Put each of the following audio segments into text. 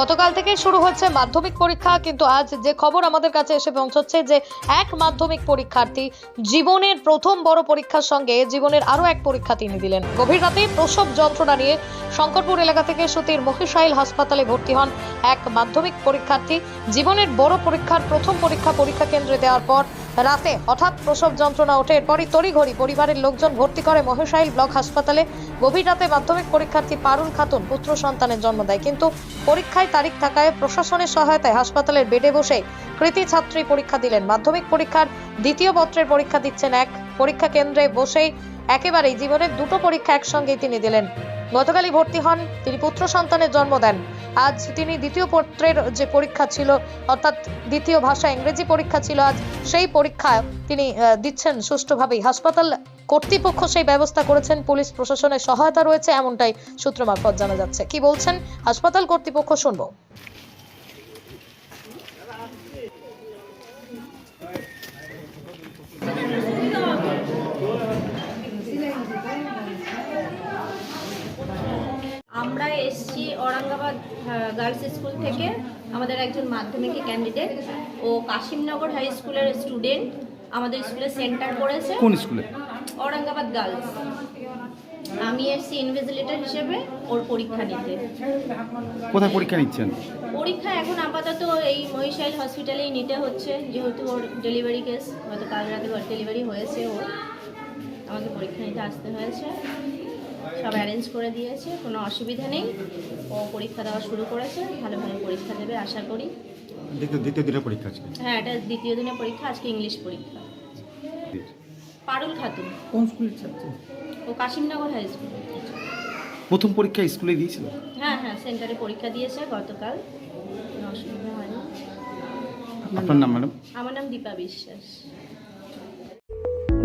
গতকাল থেকে শুরু হচ্ছে মাধ্যমিক পরীক্ষা, কিন্তু আজ যে খবর আমাদের কাছে এসে পৌঁছচ্ছে যে এক মাধ্যমিক পরীক্ষার্থী জীবনের প্রথম বড় পরীক্ষার সঙ্গে জীবনের আরও এক পরীক্ষা তিনি দিলেন। গভীর রাতে প্রসব যন্ত্রণা নিয়ে শঙ্করপুর এলাকা থেকে সুতির মহিষাইল হাসপাতালে ভর্তি হন। এক মাধ্যমিক পরীক্ষার্থী জীবনের বড় পরীক্ষার প্রথম পরীক্ষা পরীক্ষা কেন্দ্রে দেওয়ার পর রাতে হঠাৎ প্রসব যন্ত্রণা ওঠে। এরপরই তড়িঘড়ি পরিবারের লোকজন ভর্তি করে মহেশাইল ব্লক হাসপাতালে। গভীর রাতে মাধ্যমিক পরীক্ষার্থী পারুল খাতুন পুত্র সন্তানের জন্ম দেয়। কিন্তু পরীক্ষায় তারিখ থাকায় প্রশাসনের সহায়তায় হাসপাতালের বেডে বসে কৃতি ছাত্রী পরীক্ষা দিলেন। মাধ্যমিক পরীক্ষার দ্বিতীয় পত্রের পরীক্ষা দিচ্ছেন এক পরীক্ষা কেন্দ্রে বসেই একেবারেই জীবনের দুটো পরীক্ষা একসঙ্গেই তিনি দিলেন। গতকালই ভর্তি হন, তিনি পুত্র সন্তানের জন্ম দেন। আজ তিনি দ্বিতীয় পত্রের যে পরীক্ষা ছিল, অর্থাৎ দ্বিতীয় ভাষা ইংরেজি পরীক্ষা ছিল আজ, সেই পরীক্ষা তিনি দিচ্ছেন সুষ্ঠুভাবেই। হাসপাতাল কর্তৃপক্ষ সেই ব্যবস্থা করেছেন, পুলিশ প্রশাসনের সহায়তা রয়েছে, এমনটাই সূত্র মারফত জানা যাচ্ছে। কি বলছেন হাসপাতাল কর্তৃপক্ষ শুনব। আমরা এসছি ঔরঙ্গাবাদ গার্লস স্কুল থেকে আমাদের একজন মাধ্যমিকে ক্যান্ডিডেট ও কাশিমনগর হাই স্কুলের স্টুডেন্ট আমাদের স্কুলে সেন্টার করেছে। কোন স্কুলে ঔরঙ্গাবাদ গার্লস আমি এসছি ইনভিজিলেটর হিসেবে ওর পরীক্ষা নিতে। কোথায় পরীক্ষা নিচ্ছেন? পরীক্ষা এখন আপাতত এই মহিশাইল হসপিটালেই নিতে হচ্ছে যেহেতু ওর ডেলিভারি কেস হয়তো কাল রাতে ওর ডেলিভারি হয়েছে ওর। আমাকে পরীক্ষা নিতে আসতে হয়েছে। সব অ্যারেঞ্জ করে দিয়েছে কোনো অসুবিধা নেই। ও পরীক্ষা দেওয়া শুরু করেছে ভালো ভালো পরীক্ষা দেবে আশা করি। দ্বিতীয় দ্বিতীয় দিনের পরীক্ষা আজকে? হ্যাঁ এটা দ্বিতীয় দিনের পরীক্ষা আজকে ইংলিশ পরীক্ষা। পারুল খাতুন। কোন স্কুলের ছাত্র? ও কাশিমনগর হাই স্কুল প্রথম পরীক্ষা স্কুলে দিয়েছিল? হ্যাঁ হ্যাঁ সেন্টারে পরীক্ষা দিয়েছে গতকাল। কোনো অসুবিধা হয়নি। আপনার নাম ম্যাডাম? আমার নাম Dipa Biswas.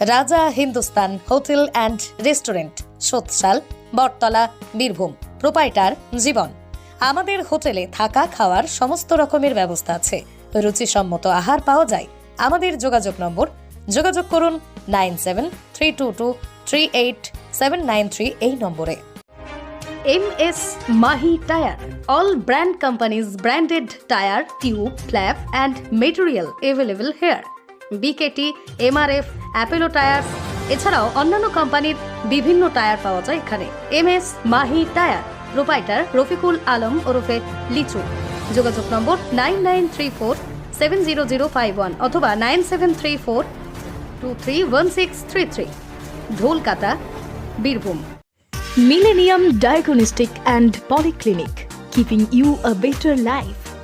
Raja Hindustan hotel and restaurant Sotsal Batatala Birbhum proprietor Jiban আমাদের হোটেলে থাকা খাওয়ার সমস্ত রকমের ব্যবস্থা আছে রুচিসম্মত আহার পাওয়া যায় আমাদের যোগাযোগ নম্বর যোগাযোগ করুন nine seven three two two three eight seven nine three এই নম্বরে MS Mahi Tire. All brand companies branded tire, tube, flap and material available here. BKT, MRF, Apollo Tires এছাড়াও অন্যান্য কোম্পানির বিভিন্ন টায়ার পাওয়া যায় এখানে। M S Mahi tyre, proprietor, Rafiqul Alam ওরফে লিচু। যোগাযোগ number nine nine three four seven zero zero five one অথবা nine seven three four two three one six three three. Dholkata, Birbhum. Millennium Diagnostic